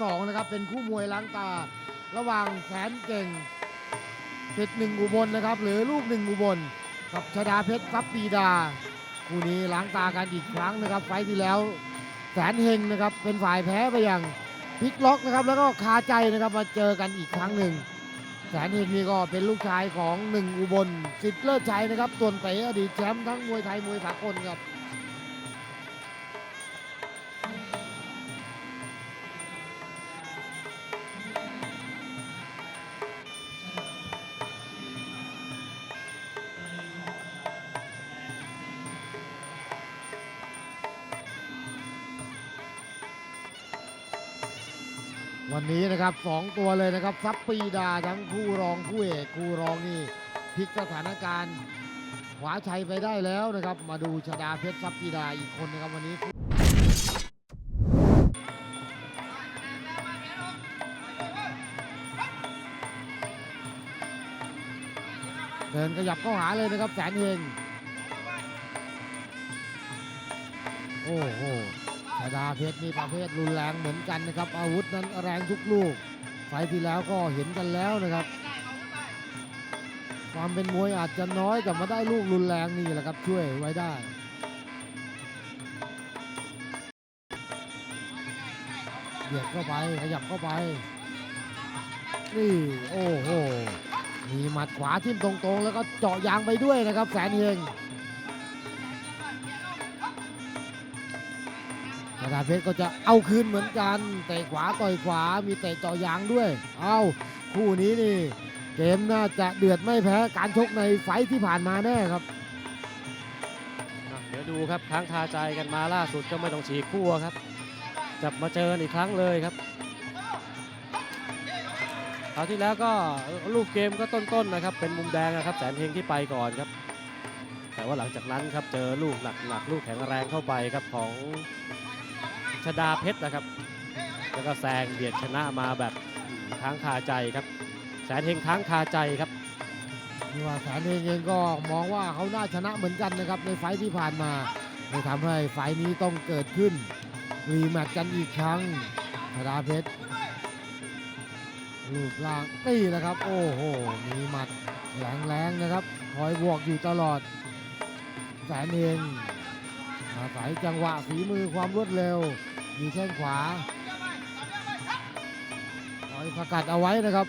สองนะครับเป็นคู่มวยล้างตา ระหว่างแสนเก่งเพชรหนึ่งอุบลนะครับ หรือลูกหนึ่งอุบล กับชดาเพชรทรัพย์ปีดา คู่นี้ล้างตากันอีกครั้งนะครับ ไฟที่แล้ว แสนเฮงนะครับเป็นฝ่ายแพ้ไปอย่างพลิกล็อกนะครับ แล้วก็คาใจนะครับมาเจอกันอีกครั้งหนึ่งแสนเฮงนี่ก็เป็นลูกชายของหนึ่งอุบลสิทธิ์เลิศชัยนะครับตัวนเป๋อดีตแชมป์ทั้งมวยไทยมวยสากลครับ วันนี้นะครับสองตัวเลยนะครับซับปีดาทั้งคู่รองคู่เอกคู่รองนี่พลิกสถานการณ์ขวาชัยไปได้แล้วนะครับ มาดูชดาเพชรซับปีดาอีกคนนะครับวันนี้เดินขยับเข้าหาเลยนะครับแสนเฮงโอ้โห ชาดาเพชรนี่ประเภทรุนแรงเหมือนกันนะครับ อาวุธนั้นแรงทุกลูก ไฟที่แล้วก็เห็นกันแล้วนะครับ ความเป็นมวยอาจจะน้อยแต่มาได้ลูกรุนแรงนี่แหละครับช่วยไว้ได้เบียดเข้าไปขยับเข้าไป นี่โอ้โหมีหมัดขวาทิ่มตรงๆ แล้วก็เจาะยางไปด้วยนะครับ แสนเฮง ธนาเพชรก็จะเอาคืนเหมือนกันเตะขวาต่อยขวามีเตะเจาะยางด้วย เอาคู่นี้นี่ เกมน่าจะเดือดไม่แพ้การชกในไฟที่ผ่านมาแน่ครับเดี๋ยวดูครับค้างคาใจกันมาล่าสุดก็ไม่ต้องฉีกคู่ครับ จับมาเจออีกครั้งเลยครับคราวที่แล้วก็ลูกเกมก็ต้นๆนะครับ เป็นมุมแดงนะครับ แสนเฮงที่ไปก่อนครับ แต่ว่าหลังจากนั้นครับเจอลูกหนักๆลูกแข็งแรงเข้าไปครับของ ชดาเพชรนะครับ แล้วก็แซงเบียดชนะมาแบบค้างคาใจครับ แสนเฮงค้างคาใจครับนี่ว่าแสนเองเองก็มองว่าเขาน่าชนะเหมือนกันนะครับในไฟที่ผ่านมาเลยทำให้ไฟนี้ต้องเกิดขึ้น รีแมตช์กันอีกครั้งธราเพชรรูปร่างนี่แหละครับ โอ้โห มีหมัดแรงๆนะครับ คอยบวกอยู่ตลอด แสนเอง อาศัยจังหวะฝีมือความรวดเร็ว มีแข้งขวาคอยสกัดเอาไว้นะครับ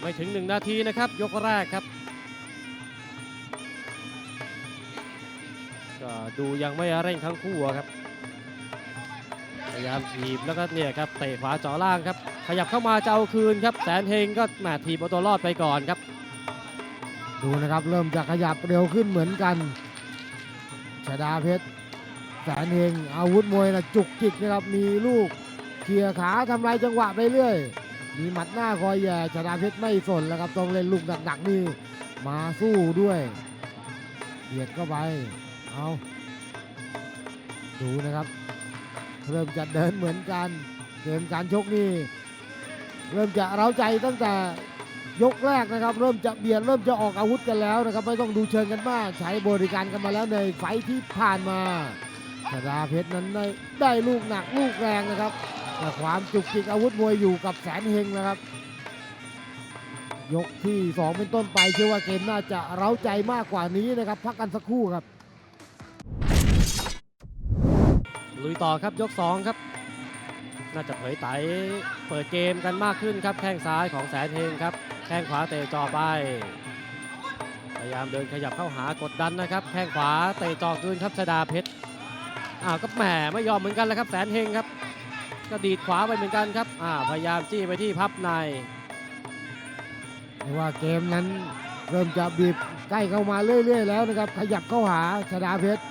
ไม่ถึง1นาทีนะครับ ยกแรกครับ ก็ดูยังไม่เร่งทั้งคู่ครับพยายามถีบแล้วก็เนี่ยครับเตะขวาเจาะล่างครับ ขยับเข้ามาจะเอาคืนครับ แสนเฮงก็แหมถีบเอาตัวรอดไปก่อนครับ ดูนะครับเริ่มจะขยับเร็วขึ้นเหมือนกันชดาเพชรแสนเฮงอาวุธมวยนะจุกจิกนะครับมีลูกเขี่ยขาทำลายจังหวะไปเรื่อย มีหมัดหน้าคอยแย่ชดาเพชรไม่สนแล้วครับต้องเล่นลูกหนักๆนี่มาสู้ด้วยเบียดเข้าไปเอาดูนะครับ เริ่มจะเดินเหมือนกันเกมการชกนี่เริ่มจะเร้าใจตั้งแต่ ยกแรกนะครับ เริ่มจะเบียดเริ่มจะออกอาวุธกันแล้วนะครับ ไม่ต้องดูเชิงกันมาก ใช้บริการกันมาแล้วในไฟที่ผ่านมาชดาเพชรนั้นได้ได้ลูกหนักลูกแรงนะครับแต่ความจุกจิกอาวุธมวยอยู่กับแสนเฮงนะครับ ยกที่ 2 เป็นต้นไปเชื่อว่าเกมน่าจะเร้าใจมากกว่านี้นะครับ พักกันสักครู่ครับลุยต่อครับยก 2 ครับ น่าจะเผยไตเปิดเกมกันมากขึ้นครับแข้งซ้ายของแสนเฮงครับ แข้งขวาเตะจ่อไป พยายามเดินขยับเข้าหากดดันนะครับ แข้งขวาเตะจ่อคืนครับชดาเพชร อ้าวก็แหมไม่ยอมเหมือนกันแล้วครับแสนเฮงครับก็ดีดขวาไปเหมือนกันครับ อ่า พยายามจี้ไปที่พับในว่าเกมนั้นเริ่มจะบีบใกล้เข้ามาเรื่อย ๆ แล้วนะครับ ขยับเข้าหาชดาเพชร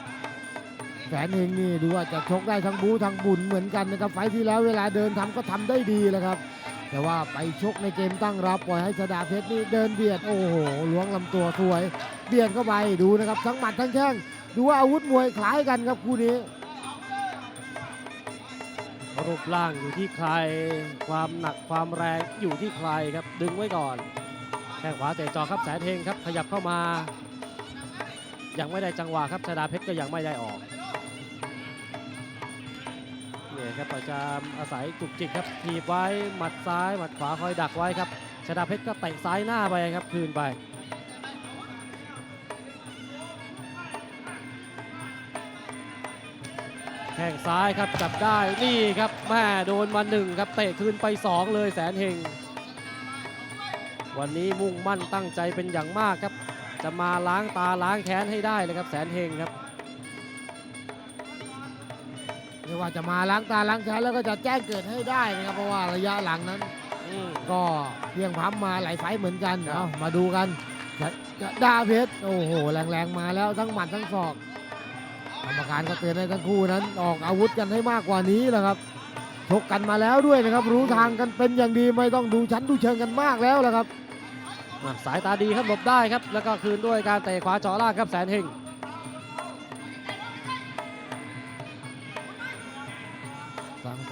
แสนเฮงนี่ดูว่าจะชกได้ทั้งบูทั้งบุญเหมือนกันนะครับ ไฟท์ที่แล้วเวลาเดินทำก็ทำได้ดีแล้วครับ แต่ว่าไปชกในเกมตั้งรับปล่อยให้ชดาเพชรนี่เดินเบียดโอ้โหล้วงลำตัวสวย เบียดเข้าไปดูนะครับทั้งหมัดทั้งแข้งดูว่าอาวุธมวยคล้ายกันครับคู่นี้รูปร่างอยู่ที่ใคร ความหนักความแรงอยู่ที่ใครครับ ดึงไว้ก่อนแข้งขวาเตะจอครับแสนเฮงครับขยับเข้ามา ยังไม่ได้จังหวะครับชดาเพชรก็ยังไม่ได้ออก ครับประจามอาศัยจุกจิกครับถีบไว้หมัดซ้ายหมัดขวาคอยดักไว้ครับชนะเพชรก็เตะซ้ายหน้าไปครับคืนไปแข้งซ้ายครับจับได้นี่ครับแม่โดนมาหนึ่งครับเตะคืนไปสองเลยแสนเฮงวันนี้มุ่งมั่นตั้งใจเป็นอย่างมากครับ จะมาล้างตาล้างแค้นให้ได้เลยครับแสนเฮงครับ เรียกว่าจะมาล้างตาล้างแค้นแล้วก็จะแจ้งเกิดให้ได้นะครับเพราะว่าระยะหลังนั้น อืม ก็เพียงพร้ำมาหลายไฟต์เหมือนกันครับ เอามาดูกันจะจะดาเพชรโอ้โหแรงๆมาแล้วทั้งหมัดทั้งศอกกรรมการก็เตือนให้ทั้งคู่นั้น ออกอาวุธกันให้มากกว่านี้แหละครับชกกันมาแล้วด้วยนะครับ รู้ทางกันเป็นอย่างดีไม่ต้องดูชั้นดูเชิงกันมากแล้วแหละครับ อะสายตาดีครับหลบได้ครับ แล้วก็คืนด้วยการเตะขวาเจาะล่างครับแสนเฮง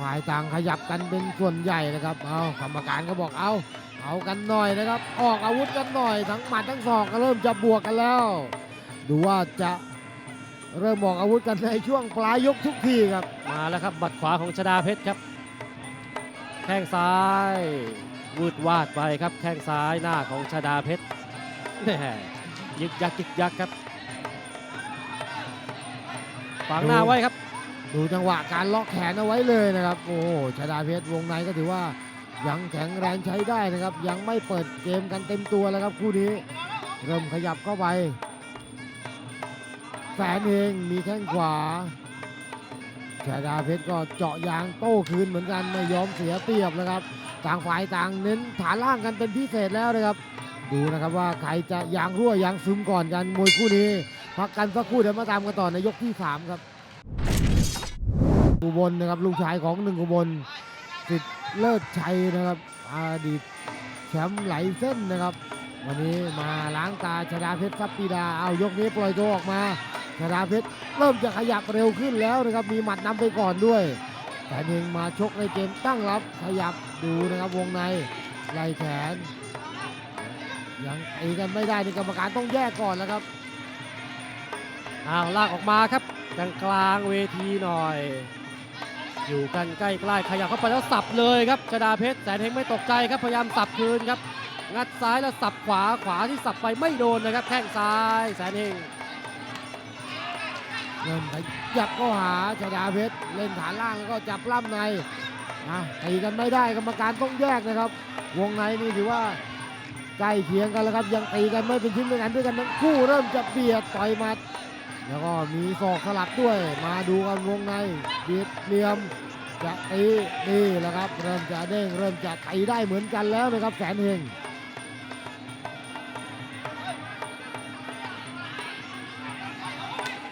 ฝ่ายต่างขยับกันเป็นส่วนใหญ่นะครับ เอากรรมการก็บอกเอาเอากันหน่อยนะครับ ออกอาวุธกันหน่อยทั้งหมัดทั้งศอกก็เริ่มจะบวกกันแล้ว ดูว่าจะเริ่มออกอาวุธกันในช่วงปลายยกทุกทีครับ มาแล้วครับบัดขวาของชดาเพชรครับ แข้งซ้ายวืดวาดไปครับ แข้งซ้ายหน้าของชดาเพชรแหมยึกยักยึกยักครับฝังหน้าไว้ครับ ดูจังหวะการล็อกแขนเอาไว้เลยนะครับ โอ้ชาดาเพชรวงในก็ถือว่ายังแข็งแรงใช้ได้นะครับ ยังไม่เปิดเกมกันเต็มตัวแล้วครับคู่นี้ เริ่มขยับเข้าไป แสนเองมีแข้งขวาชาดาเพชรก็เจาะยางโต้คืนเหมือนกันไม่ยอมเสียเปรียบนะครับ ต่างฝ่ายต่างเน้นฐานล่างกันเป็นพิเศษแล้วนะครับ ดูนะครับว่าใครจะยางรั่วยางซึมก่อนกันมวยคู่นี้ พักกันสักครู่เดี๋ยวมาตามกันต่อในยกที่สามครับ อุบลนะครับลูกชายของหนึ่งอุบลสิทธิ์เลิศชัยนะครับอดีตแชมป์ไหลเส้นนะครับ วันนี้มาล้างตาชดาเพชรซับปีดาเอายกนี้ปล่อยตัวออกมาชดาเพชรเริ่มจะขยับเร็วขึ้นแล้วนะครับมีหมัดนำไปก่อนด้วยแต่เองมาชกในเกมตั้งรับขยับดูนะครับวงในไล่แขนยังตีกันไม่ได้นี่กรรมการต้องแยกก่อนแล้วครับอ้าวลากออกมาครับกลางกลางเวทีหน่อย อยู่กันใกล้ๆขยับเข้าไปแล้วสับเลยครับชดาเพชรแสนเฮงไม่ตกใจครับพยายามสับคืนครับงัดซ้ายแล้วสับขวาขวาที่สับไปไม่โดนนะครับแข้งซ้ายแสนเฮงเริ่มขยับเข้าหาชดาเพชรเล่นฐานล่างแล้วก็จับล่ำในอะตีกันไม่ได้กรรมการต้องแยกนะครับ วงในนี่ถือว่าใกล้เคียงกันแล้วครับยังตีกันไม่เป็นชิ้นเป็นอันด้วยกันทั้งคู่เริ่มจะเบียดต่อยมัด แล้วก็มีศอกสลับด้วย มาดูกันวงในเบียดเหลี่ยมจะตีนี่แหละครับ เริ่มจะเด้งเริ่มจะตีได้เหมือนกันแล้วนะครับแสนเฮง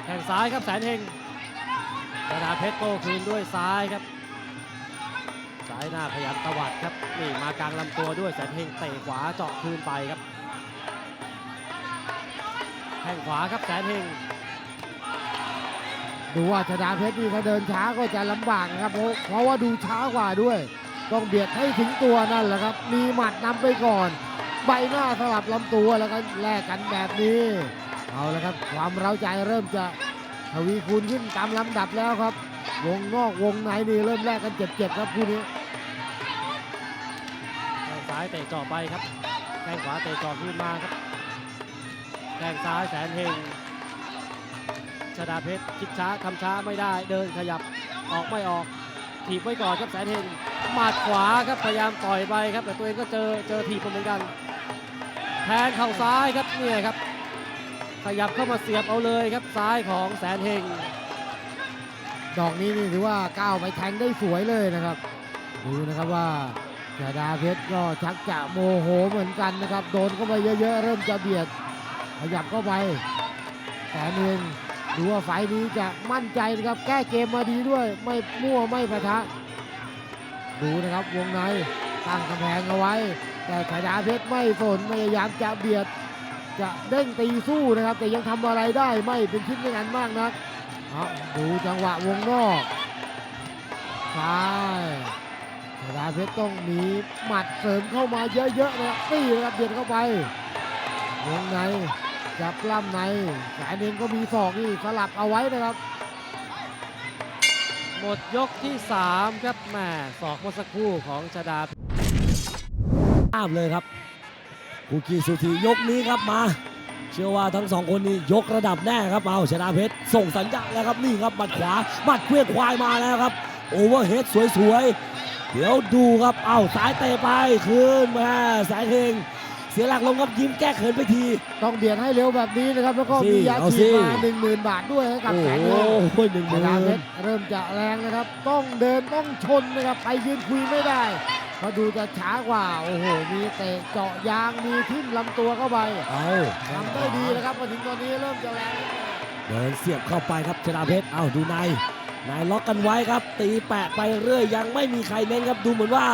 แข้งซ้ายครับแสนเฮงชดาเพชรโตคืนด้วยซ้ายครับซ้ายหน้าพยายามตวัดครับนี่มากลางลำตัวด้วยแสนเฮงเตะขวาเจาะคืนไปครับแข้งขวาครับแสนเฮง ดูว่าชดาเพชรนี่ถ้าเดินช้าก็จะลำบากนะครับเพราะเพราะว่าดูช้ากว่าด้วย ต้องเบียดให้ถึงตัวนั่นแหละครับ มีหมัดนำไปก่อน ใบหน้าสลับลำตัวแล้วก็แลกกันแบบนี้ เอาละครับ ความเร้าใจเริ่มจะทวีคูณขึ้นตามลำดับแล้วครับ วงนอกวงในนี่เริ่มแลกกันเจ็บๆครับคู่นี้แข้งซ้ายเตะจาะไปครับแข้งขวาเตะเจาะคืนมาครับแข้งซ้ายแสนเฮง ชดาเพชรคิดช้าทำช้าไม่ได้เดินขยับออกไม่ออกถีบไว้ก่อนครับแสนเฮงหมัดขวาครับพยายามต่อยไปครับ แต่ตัวเองก็เจอเจอถีบมาเหมือนกัน แทงเข่าซ้ายครับเนี่ยครับ ขยับเข้ามาเสียบเอาเลยครับซ้ายของแสนเฮงดอกนี้นี่ถือว่าก้าวไปแทงได้สวยเลยนะครับดูนะครับว่าชาดาเพชรก็ชักจะโมโหเหมือนกันนะครับ โดนเข้าไปเยอะๆเริ่มจะเบียด ขยับเข้าไปแต่เอง ดูว่าไฟล์นี้จะมั่นใจนะครับ แก้เกมมาดีด้วย ไม่มั่วไม่ปะทะ ดูนะครับวงในตั้งกำแพงเอาไว้ แต่ชาดาเพชรไม่สนพยายามจะเบียด จะเด้งตีสู้นะครับ แต่ยังทำอะไรได้ไม่เป็นชิ้นเป็นอันมากนักเอาดูจังหวะวงนอกซ้ายชาดาเพชรต้องมีหมัดเสริมเข้ามาเยอะๆนะครับตีนะครับเบียดเข้าไปวงใน จับกล่ำในแสนเองก็มีศอกนี่สลับเอาไว้นะครับ หมดยกที่ 3 ครับแม่ศอกเมื่อสักครู่ของชดาภาพเลยครับคุกี้สุธียกนี้ครับมา เชื่อว่าทั้งสองคนนี้ยกระดับแน่ครับเอาชนะเพชรส่งสัญญาณแล้วครับนี่ครับหมัดขวาหมัดเคลื่อนควายมาแล้วครับโอเวอร์เฮดสวยๆ เดี๋ยวดูครับ เอาสายเตะไปคืนมาสายเฮง เสียหลักลงครับยิ้มแก้เขินไปที ต้องเบียดให้เร็วแบบนี้นะครับ แล้วก็สิมียาเอาฉีสิดมา1 0,000บาทด้วยให้กับโอ้แสนโหเงินหนึ่งหชมื่นะเพนชรเริ่มจะแรงนะครับ ต้องเดินต้องชนนะครับไปยืนคุยไม่ได้เพราะดูจะช้ากว่าโอ้โหมีเตะเจาะยางมีทิ่มลำตัวเข้าไปเอาทำได้ดีนะครับมาถึงตอนนี้เริ่มจะแรงขึ้นมาเดินเสียบเข้าไปครับชนะเพชรเอาดูในนายล็อกกันไว้ครับ ตีแปะไปเรื่อยยังไม่มีใครเน้นครับดูเหมือนว่า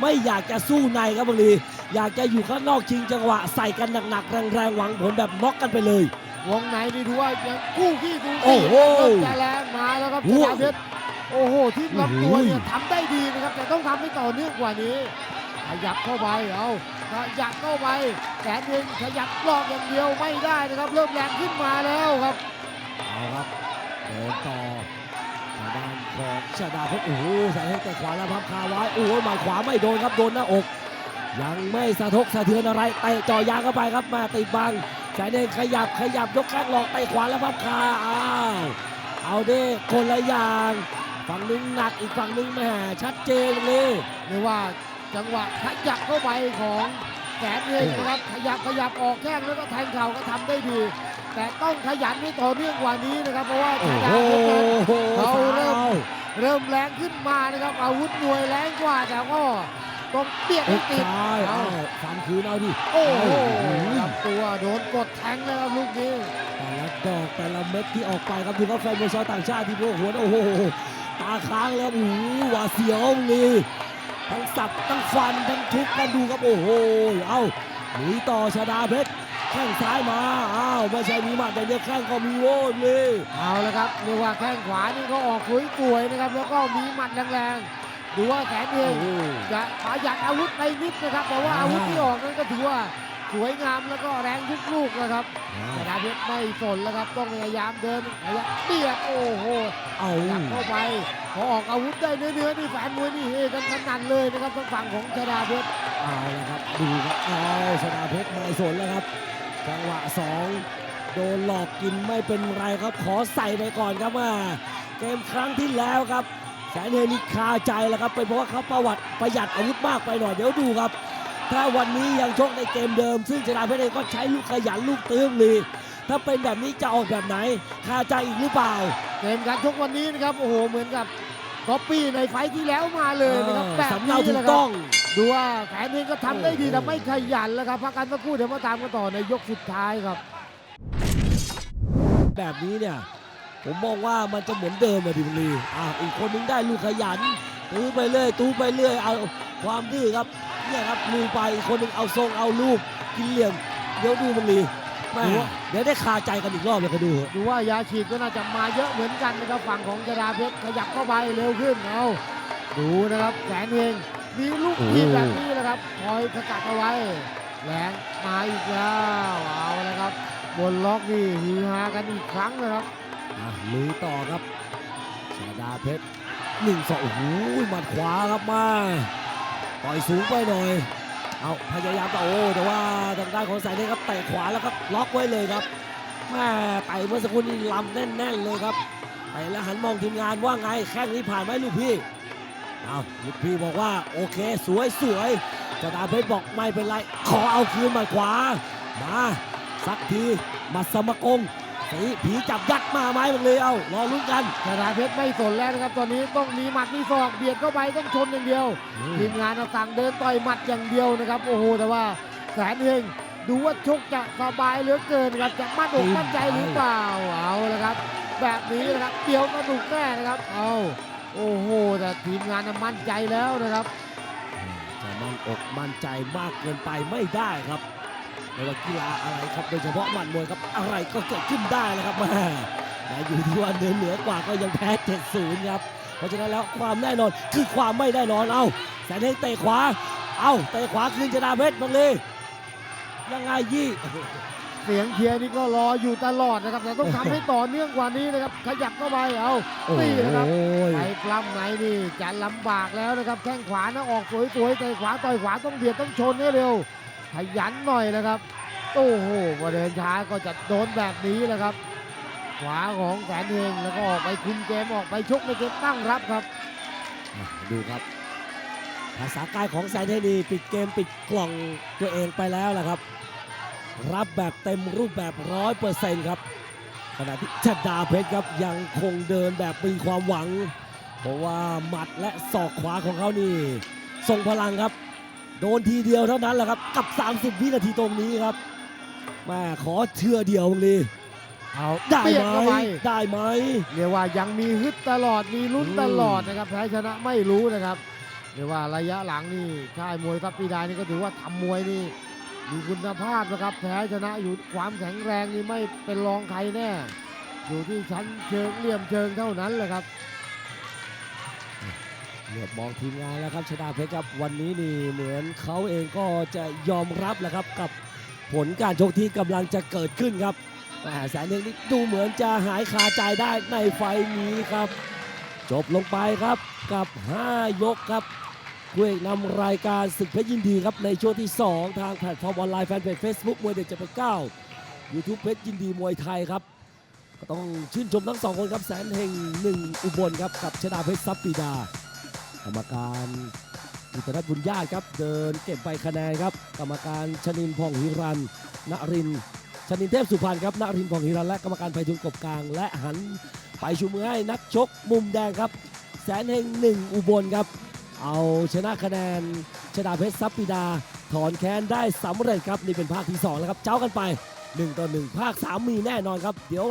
ไม่อยากจะสู้ในครับบางที อยากจะอยู่ข้างนอกชิงจังหวะใส่กันหนักๆแรงๆหวังผลแบบน็อกกันไปเลยวงในนี่ดูว่ายังกู้ขี้ดูโอ้โหเริ่มจะแรงมาแล้วครับชโอ้โหนะเพชรโอ้โหที่ลำตัวเนี่ยโอ้โหทำได้ดีนะครับ แต่ต้องทำให้ต่อเนื่องกว่านี้ขยับเข้าไปเอาขยับเข้าไปแสนเงินขยับลอกอย่างเดียวไม่ได้นะครับ เริ่มแรงขึ้นมาแล้วครับเอาครับเดินต่อทางด้านของชาดาเพชรโอ้โหใส่ให้แต่ขวาแล้วพับคาไว้โอ้โหหมัดขวาไม่โดนครับโดนหน้าอก ยังไม่สะทกสะเทือนอะไรเตะจ่อยางเข้าไปครับมาติดบังแสนเองขยับขยับยกแข้งหลอกเตะขวาแล้วพับคาอ้าวเอาเด้คนละอย่าง ฝั่งหนึงหนักอีกฝั่งหนึงแหมชัดเจนเลยเรียกว่าจังหวะขยับเข้าไปของแสนเงินนะครับขยับขยับออกแข้งแล้วก็แทงเข่าก็ทำได้ดี แต่ต้องขยันให้ต่อเนื่องกว่านี้นะครับเพราะว่าโอ้ชาโหดาเพชรนั้นเขาเริ่มสาวเริ่มแรงขึ้นมานะครับอาวุธมวยแรงกว่าแต่ก็ ต้องเบียดเอ็ให้กติดซ้ายเอาเอาฟันคืนเอาดิ โอ้โหโอ้โหลำตัวโดนกดแทงเลยครับลูกนี้แต่ละดอกแต่ละเม็ดที่ออกไปครับดูครับแฟนมวยชาวต่างชาติที่พวกหัวโอ้โหตาค้างแล้วโอ้โหหวาดเสียวเลยทั้งสับทั้งฟันทั้งทุบกันดูครับโอ้โหเอ้าหนีต่อชาดาเพชรแข้งซ้ายมา อ้าวไม่ใช่มีหมัดแต่างเดียวแข้งก็มีโว้ยเลยเอาละครับเรียกว่าแข้งขวานี่ก็ออกคุยป่วยๆนะครับ แล้วก็มีหมัดแรงๆ ดูว่าแสนเอโอ้งโหจะประหยัดอาวุธไปนิดนะครับ แต่ว่าอ่าอาวุธที่ออกนั้นก็ถือว่าสวยงามแล้วก็แรงทุกลูกนะครับชนะเพชรไม่สนแล้วครับ ต้องพยายามเดินพยายามเบียดโอ้โหเอายัดเข้าไปพอออกอาวุธได้เนื้อๆนี่แฟนมวยนี่เฮกันสนั่นเลยนะครับทางฝั่งของชนะเพชรเอาละครับดูครับเอาชาดาเพชรไม่สนแล้วครับจังหวะสองโดนหลอกกินไม่เป็นไรครับขอใส่ไปก่อนครับว่าเกมครั้งที่แล้วครับ แสนเฮนี่คาใจแล้วครับเป็นเพราะว่าเขาประวัติประหยัดอาวุธมากไปหน่อยเดี๋ยวดูครับ ถ้าวันนี้ยังชกในเกมเดิม ซึ่งชนะเพชรเองก็ใช้ลูกขยันลูกตื้มลีถ้าเป็นแบบนี้จะออกแบบไหนคาใจอีกหรือเปล่าเกมการชกวันนี้นะครับโอ้โหเหมือนกับก๊อปปี้ในไฟท์ที่แล้วมาเลยนะครับเออแบบสำนี้เนาถูแหละกครัต้บองดูว่าแสนเองก็ทำได้ดีโอ้โหแต่ไม่ขยันแล้วครับพักกันสักครู่เดี๋ยวมาตามกันต่อในยกสุดท้ายครับ แบบนี้เนี่ย ผมมองว่ามันจะเหมือนเดิมอะดิบุรีอ่าอีกคนนึงได้ลูกขยันตู้ไปเรื่อยตู้ไปเรื่อยเอาความดื้อครับเนี่ยครับลูไปอีกคนนึงเอาทรงเอาลูกกินเหลี่ยมเดี๋ยวดูบุรีแม่เดี๋ยวได้คาใจกันอีกรอบเลยก็ดูเถอะดูว่ายาฉีดก็น่าจะมาเยอะเหมือนกันนะครับฝั่งของชดาเพชรขยับเข้าไปเร็วขึ้นเอาดูนะครับแสนเองมีลูกทีบแบบนี้แหละครับคอยสกัดเอาไว้แรงมาอีกแล้วเอาละครับบนล็อกนี่ฮือฮากันอีกครั้งนะครับอะ ลุยต่อครับชาดาเพชรหนึ่งสองโอ้โหมัดขวาครับมาต่อยสูงไปหน่อย เอาพยายามจะโอ้แต่ว่าทางด้านของสายเนี้ครับเตะขวาแล้วครับล็อกไว้เลยครับแม่ไต่เมื่อสักครู่นี้ลำแน่นๆเลยครับไปแล้วหันมองทีมงานว่าไงแข้งนี้ผ่านไหมลูกพี่เอาลูกพี่บอกว่าโอเคสวยสวยชาดาเพชรบอกไม่เป็นไร ขอเอาคืนหมัดขวามาสักทีมัดสมกง สีผีจับยัดมาไหมบังเลยเอารอลุ้นกันชดาเพชรไม่สนแล้วนะครับ ตอนนี้ต้องมีหมัดมีศอกเบียดเข้าไปต้องชนอย่างเดียวทีมงานเอาสั่งเดินต่อยหมัดอย่างเดียวนะครับ โอ้โหแต่ว่าแสนเองดูว่าชกจะสบายเหลือเกินครับจะมั่นอกมั่นใจหรือเปล่าเอาละครับ แบบนี้นะครับเดี๋ยวสนุกแน่นะครับเอาโอ้โหแต่ทีมงานน่ะมั่นใจแล้วนะครับจะมั่นอกมั่นใจมากเกินไปไม่ได้ครับ ไม่ว่ากีฬาอะไรครับโดยเฉพาะหมัดมวยครับอะไรก็เกิดขึ้นได้นะครับแม่แต่อยู่ที่ว่าเหนือเหนือกว่าก็ยังแพ้7-0ครับเพราะฉะนั้นแล้วความแน่นอนคือความไม่แน่นอนเอาแสนเฮงเตะขวา เอาเตะขวาคืนชนะเพชรบังเลยยังไงยี่เสียงเชียร์นี่ก็รออยู่ตลอดนะครับ แต่ต้องทำให้ต่อเนื่องกว่านี้นะครับ ขยับเข้าไปเอาโอ้นี่นะครับยไปปลล่ำในนี่จะลำบากแล้วนะครับแข้งขวานะออกสวยๆแต่ขวาต่อยขวาต้องเบียดต้องชนให้เร็ว ขยันหน่อยนะครับ โอ้โหพอเดินช้าก็จะโดนแบบนี้แหละครับ ขวาของแสนเฮงแล้วก็ออกไปคุมเกมออกไปชกในเกมตั้งรับครับ ดูครับ ภาษากายของแสนเทนีปิดเกมปิดกล่องตัวเองไปแล้วล่ะครับ รับแบบเต็มรูปแบบร้อยเปอร์เซ็นต์ครับขณะที่ชดาเพชรครับยังคงเดินแบบมีความหวัง เพราะว่าหมัดและศอกขวาของเขานี่ทรงพลังครับ โดนทีเดียวเท่านั้นแหละครับ กับ 30 วินาทีตรงนี้ครับแม่ขอเชื่อเดียวตรงนี้เอาได้เบียดไหมเข้าไป ได้ไหม เรียกว่ายังมีฮึดตลอดมีลุ้นอืม ตลอดนะครับแพ้ชนะไม่รู้นะครับเรียกว่าระยะหลังนี่ค่ายมวยทัพปีดานี่ก็ถือว่าทำมวยนี่มีคุณภาพนะครับแพ้ชนะอยู่ความแข็งแรงนี่ไม่เป็นรองใครแน่ อยู่ที่ชั้นเชิงเหลี่ยมเชิงเท่านั้นแหละครับ เหลือบมองทีมงานแล้วครับชดาเพชรครับวันนี้นี่เหมือนเขาเองก็จะยอมรับแหละครับกับผลการชกที่กำลังจะเกิดขึ้นครับแต่แสนเองนี่ดูเหมือนจะหายคาใจได้ในไฟนี้ครับ จบลงไปครับกับ 5 ยกครับคู่เอกนำรายการศึกเพชรยินดีครับในช่วงที่ 2 ทางแพลตฟอร์มออนไลน์แฟนเพจ Facebook มวยเด็ดจะไป9 YouTube เพชรยินดีมวยไทยครับก็ต้องชื่นชมทั้งสองคนครับแสนเฮงหนึ่งอุบลครับกับชดาเพชรซับปีดา กรรมการอิตรรัตน์บุญญาติครับเดินเก็บใบคะแนนครับ กรรมการชนินพองหิรันนรินชนินเทพสุพรรณครับนรินพองหิรันและกรรมการไพฑูรย์กบกลาง และหันไปชูมือให้นักชกมุมแดงครับ แสนเฮงหนึ่งอุบลครับ เอาชนะคะแนนชดาเพชรซับปีดา ถอนแค้นได้สำเร็จครับนี่เป็นภาคที่ 2 แล้วครับ เจ้ากันไป 1 ต่อ 1 ภาค 3 มีแน่นอนครับเดี๋ยว